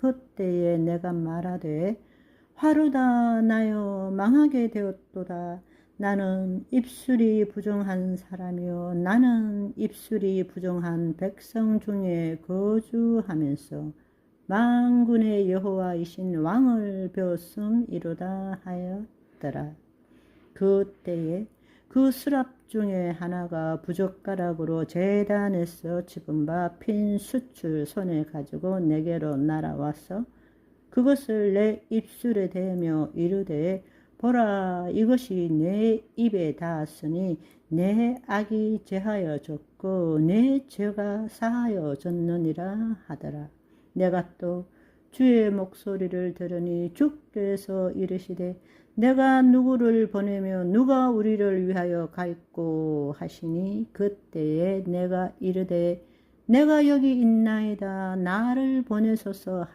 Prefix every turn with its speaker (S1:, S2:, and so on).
S1: 그때에 내가 말하되 화루다 나여 망하게 되었도다. 나는 입술이 부정한 사람이요 나는 입술이 부정한 백성 중에 거주하면서 만군의 여호와이신 왕을 배웠음 이로다 하였더라. 그때에 그 수랍 중에 하나가 부젓가락으로 재단에서 집은 바 핀 수출 손에 가지고 내게로 날아와서 그것을 내 입술에 대며 이르되 보라 이것이 내 입에 닿았으니 내 악이 제하여 졌고 내 죄가 사하여 졌느니라 하더라. 내가 또 주의 목소리를 들으니 주께서 이르시되 내가 누구를 보내며 누가 우리를 위하여 갈고 하시니 그때에 내가 이르되 내가 여기 있나이다. 나를 보내소서 하여